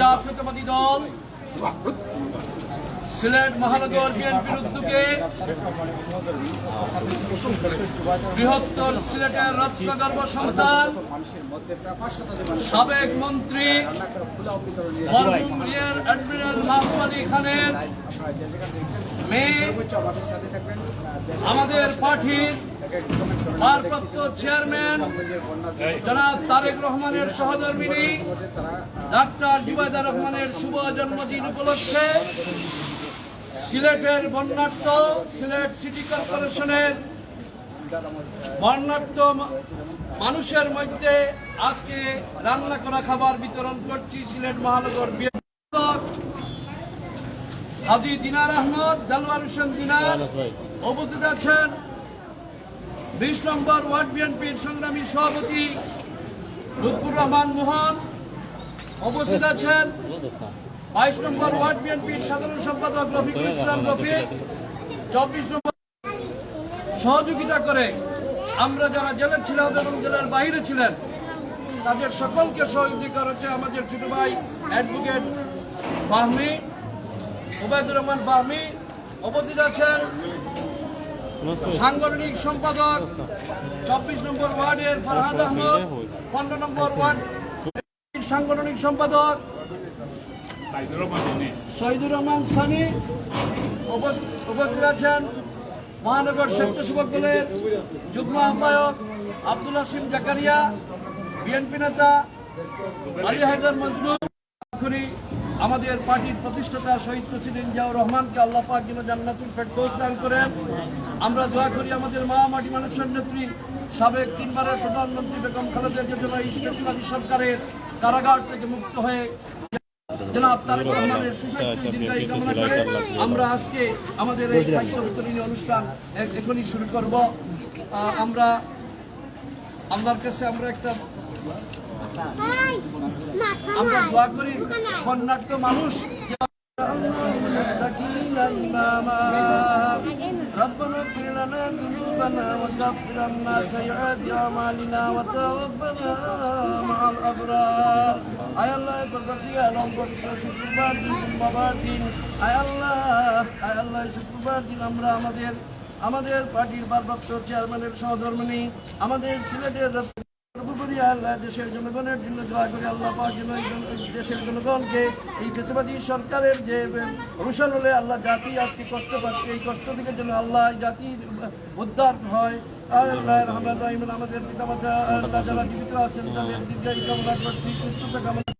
জাতীয়তাবাদী দল, সিলেট মহানগর বিএনপির উদ্যোগে বৃহত্তর সিলেটের রত্নগর্ভ সন্তান, সাবেক মন্ত্রী অ্যাডমিরাল আলী খানের মেয়ে, আমাদের পার্টির ভারপ্রাপ্ত চেয়ারম্যান জনাব তারেক রহমানের সহধর্মিনী ডাক্তার জুবাইদা রহমানের শুভ জন্মদিন উপলক্ষে সিলেটের বন্যার্থ সিলেট সিটি কর্পোরেশনের বন্যার্থ মানুষের মধ্যে আজকে রান্না করা খাবার বিতরণ করছি সিলেট মহানগর হাজি দিনার আহমদ দেলওয়ার হোসেন দিনার উপস্থিত আছেন বিশ নম্বর ওয়ার্ড বিএনপির সংগ্রামী সভাপতি লুৎফুর রহমান মোহন উপস্থিত আছেন। বাইশ নম্বর ওয়ার্ড বিএনপির সাধারণ সম্পাদক রফিকুল ইসলাম রফিক। চব্বিশ নম্বর সহযোগিতা করে আমরা যারা জেলে ছিলাম এবং জেলার বাইরে ছিলেন, তাদের সকলকে সহযোগিতা করেছে আমাদের ছোট ভাই অ্যাডভোকেট ফাহমি, ওবায়দুর রহমান ফাহমি উপস্থিত আছেন। সাংগঠনিক সম্পাদক, চব্বিশ নম্বর ওয়ার্ডের ফরহাদ আহমদ, পনেরো নম্বর ওয়ার্ড সাংগঠনিক সম্পাদক, শহীদুর রহমান সানি উপ- উপস্থিত মহানগর স্বেচ্ছাসেবক দলের যুগ্ম আহ্বায়ক আব্দুল হাসিম জাকারিয়া, বিএনপি নেতা আলী হায়দার মজনু আমাদের পার্টির প্রতিষ্ঠাতা শহীদ প্রেসিডেন্ট জিয়াউর রহমানকে আল্লাহ পাক যেন জান্নাতুল ফেরদৌস দান করেন। আমরা দোয়া করি আমাদের মা মাটি মানুষের নেত্রী সাবেক তিনবারের প্রধানমন্ত্রী বেগম খালেদা যেন এই সরকারের কারাগার থেকে মুক্ত হয়ে করে আমরা আজকে আমাদের এই অনুষ্ঠান এখনই শুরু করব। আমরা আল্লাহর কাছে আমরা একটা আমরা দোয়া করি বন্যার্থ মানুষ ربنا اغفر لنا ذنوبنا وكفر عنا سيئات اعمالنا وتوفنا مع الابرار আয় আল্লাহ প্রকৃতি আলম পবিত্র শুক্রবার দিন সোমবার দিন আয় আল্লাহ আয় আল্লাহ শুক্রবার দিন আমরা আমাদের আমাদের পার্টির ভারপ্রাপ্ত চেয়ারম্যানের সহধর্মিনী আমাদের সিলেটের সর্বোপরি আল্লাহ দেশের জনগণের জন্য দোয়া করে আল্লাহ পাক যেন দেশের জনগণকে এই ফেসবাদী সরকারের যে অবসান হলে আল্লাহ জাতি আজকে কষ্ট পাচ্ছে, এই কষ্ট থেকে যেন আল্লাহ জাতির উদ্ধার হয়। আল্লাহ রহমান রহিম আমাদের পিতামাতা, আল্লাহ যারা জীবিত আছেন, তাদের দীর্ঘায়ী কামনা করছি, সুস্থতা কামনা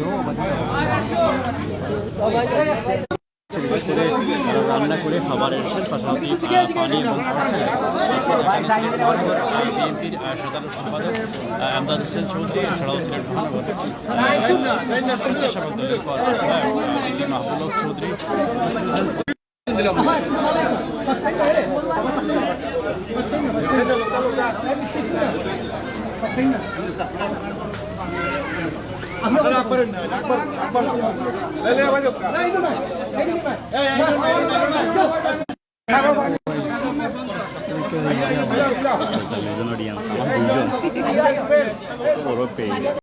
সামনে রান্না করে খাবারের শেষ পাশাপাশি পানি এবং বিএনপির সাধারণ সম্পাদক আমদাদ হোসেন চৌধুরী এছাড়াও সিলেট স্বেচ্ছাসেবক দলের হক চৌধুরী অডিয়েন্স আমার দুজন বড় পেয়ে